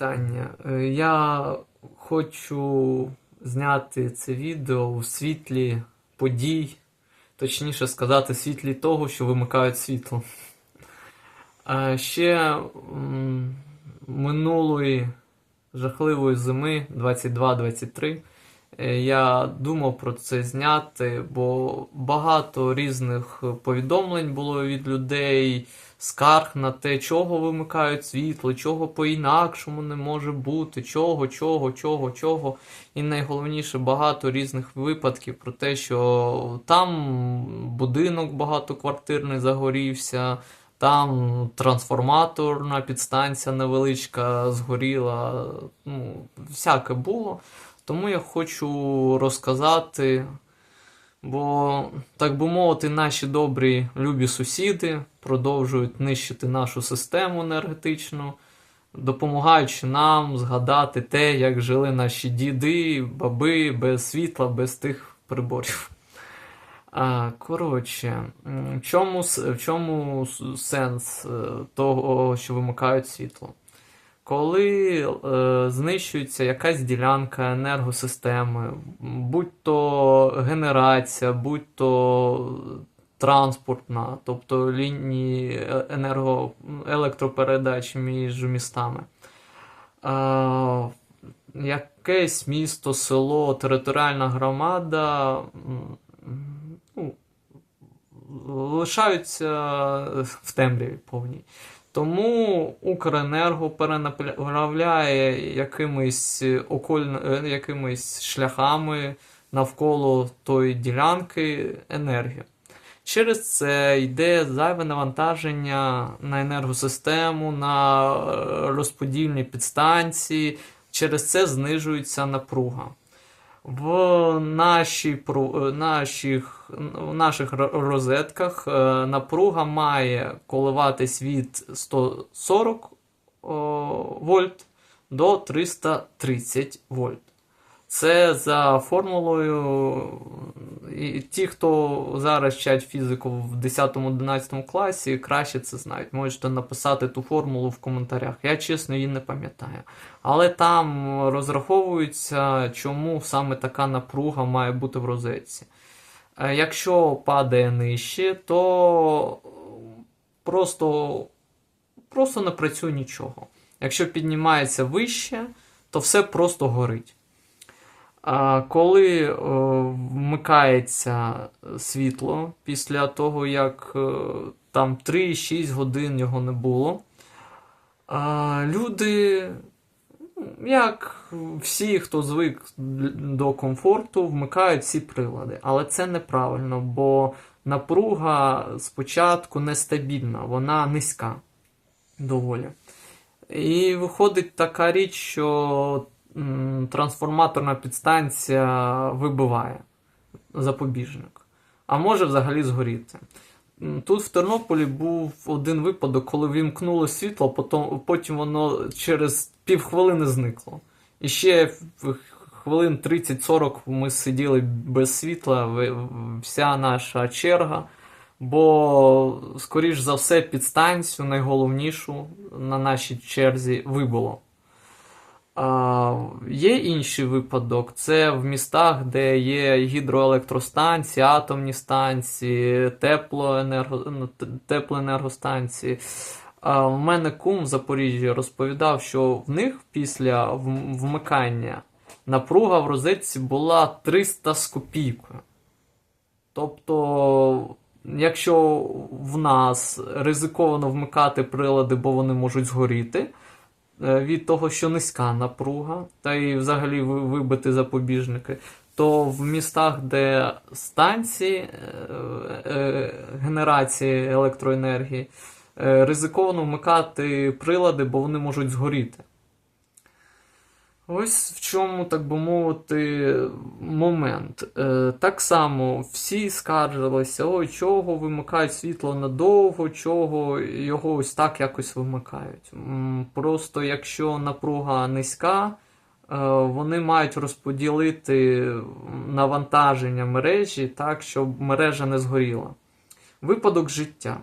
питання. Е, Я хочу зняти це відео у світлі подій, точніше сказати, світлі того, що вимикають світло. А ще минулої жахливої зими 22-23 е, я думав про це зняти, бо багато різних повідомлень було від людей, скарг на те, чого вимикають світло, чого по-інакшому не може бути, чого, чого, чого, чого. І найголовніше багато різних випадків про те, що там будинок багатоквартирний загорівся. Там трансформаторна підстанція невеличка згоріла, ну, всяке було. Тому я хочу розказати, бо, так би мовити, наші добрі любі сусіди продовжують нищити нашу систему енергетичну, допомагаючи нам згадати те, як жили наші діди, баби без світла, без тих приборів. Коротше, в чому, в чому сенс е, того, що вимикають світло? Коли е, знищується якась ділянка енергосистеми, будь то генерація, будь то транспортна, тобто лінії е- енерго, електропередач між містами, е, якесь місто, село, територіальна громада ну, лишаються в темряві повній. Тому Укренерго перенаправляє якимись окольно, е, якимись шляхами навколо тої ділянки енергію. Через це йде зайве навантаження на енергосистему, на е, розподільні підстанції. Через це знижується напруга. В, нашій, е, наших, в наших розетках е, напруга має коливатись від 140 вольт до 330 вольт. Це за формулою. І ті, хто зараз вчать фізику в 10-11 класі, краще це знають. Можете написати ту формулу в коментарях. Я чесно її не пам'ятаю. Але там розраховується, чому саме така напруга має бути в розетці. Е, Якщо падає нижче, то просто, просто не працює нічого. Якщо піднімається вище, то все просто горить. Коли е, вмикається світло після того, як е, там 3-6 годин його не було, люди, як всі, хто звик до комфорту, вмикають всі прилади. Але це неправильно, бо напруга спочатку нестабільна, вона низька доволі. І виходить така річ, що трансформаторна підстанція вибиває запобіжник, а може взагалі згоріти. Тут в Тернополі був один випадок, коли вімкнуло світло, потім, потім воно через півхвилини зникло. І ще хвилин 30-40 ми сиділи без світла, вся наша черга. Бо, скоріш за все, підстанцію найголовнішу на нашій черзі вибило. А, є інший випадок: це в містах, де є гідроелектростанції, атомні станції, теплоенерго, ну, теплоенергостанції. А, в мене кум в Запоріжжі розповідав, що в них після вмикання напруга в розетці була 300 з копійкою. Тобто, якщо в нас ризиковано вмикати прилади, бо вони можуть згоріти від того, що низька напруга, та й взагалі ви- вибити запобіжники, то в містах, де станції е, е, генерації електроенергії, е, ризиковано вмикати прилади, бо вони можуть згоріти. Ось в чому, так би мовити, момент. Е, так само всі скаржилися, ой, чого вимикають світло надовго, чого його ось так якось вимикають. Просто якщо напруга низька, е, вони мають розподілити навантаження мережі так, щоб мережа не згоріла. Випадок життя.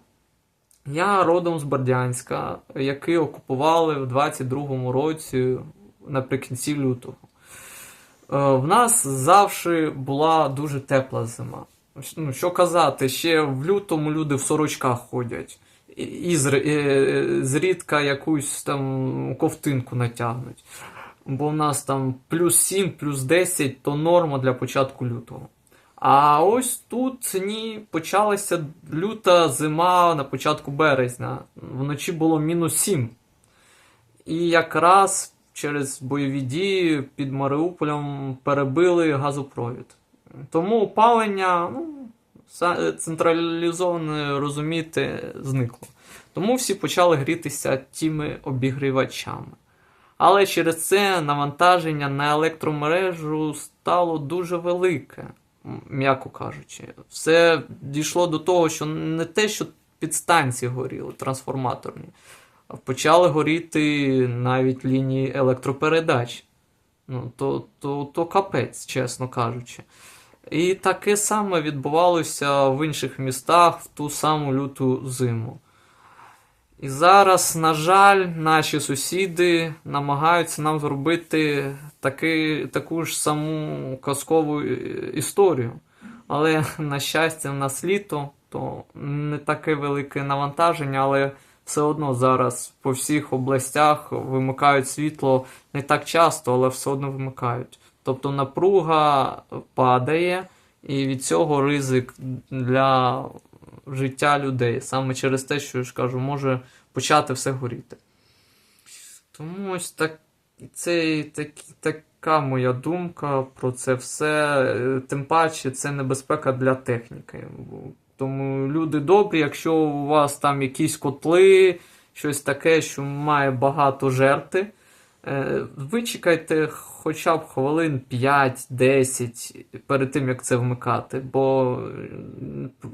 Я родом з Бердянська, який окупували в 22-му році наприкінці лютого. Е, В нас завжди була дуже тепла зима. Ну, що казати, ще в лютому люди в сорочках ходять. І, е, зрідка якусь там ковтинку натягнуть. Бо в нас там плюс 7, плюс 10 то норма для початку лютого. А ось тут ні, почалася люта зима на початку березня. Вночі було мінус 7. І якраз через бойові дії під Маріуполем перебили газопровід. Тому опалення ну, централізоване розуміти зникло. Тому всі почали грітися тими обігрівачами. Але через це навантаження на електромережу стало дуже велике, м'яко кажучи. Все дійшло до того, що не те, що підстанції горіли, трансформаторні, почали горіти навіть лінії електропередач. Ну, то, то, то капець, чесно кажучи. І таке саме відбувалося в інших містах в ту саму люту зиму. І зараз, на жаль, наші сусіди намагаються нам зробити таки, таку ж саму казкову е, історію. Але, на щастя, в нас літо, то не таке велике навантаження, але все одно зараз по всіх областях вимикають світло не так часто, але все одно вимикають. Тобто напруга падає, і від цього ризик для життя людей. Саме через те, що я ж кажу, може почати все горіти. Тому ось так, це так, така моя думка про це все. Тим паче, це небезпека для техніки. Тому люди добрі, якщо у вас там якісь котли, щось таке, що має багато жерти, е, ви чекайте хоча б хвилин 5-10 перед тим, як це вмикати. Бо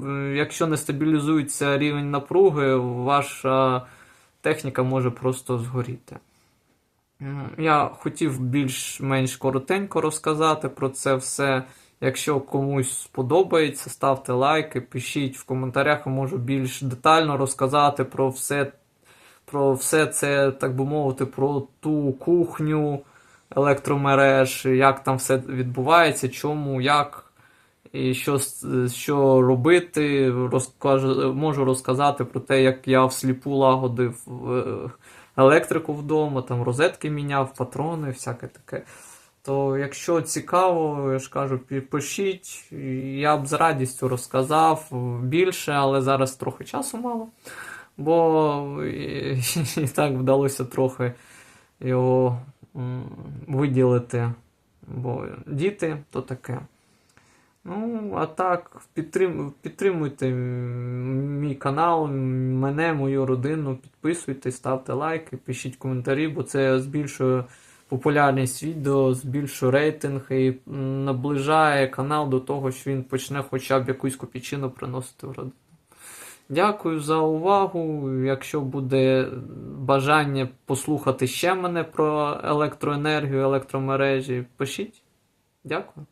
е, якщо не стабілізується рівень напруги, ваша техніка може просто згоріти. Я хотів більш-менш коротенько розказати про це все. Якщо комусь сподобається, ставте лайки, пишіть в коментарях, я можу більш детально розказати про все, про все це, так би мовити, про ту кухню електромереж, як там все відбувається, чому, як і що, що робити. Розкажу, можу розказати про те, як я всліпу лагодив е, електрику вдома, там розетки міняв, патрони, всяке таке. То якщо цікаво, я ж кажу, пишіть. Я б з радістю розказав більше, але зараз трохи часу мало. Бо і, і так вдалося трохи його виділити. Бо діти то таке. Ну, а так, підтрим, підтримуйте мій канал, мене, мою родину, підписуйтесь, ставте лайки, пишіть коментарі, бо це збільшує популярність відео, збільшує рейтинг і наближає канал до того, що він почне хоча б якусь копійчину приносити в родину. Дякую за увагу. Якщо буде бажання послухати ще мене про електроенергію, електромережі, пишіть. Дякую.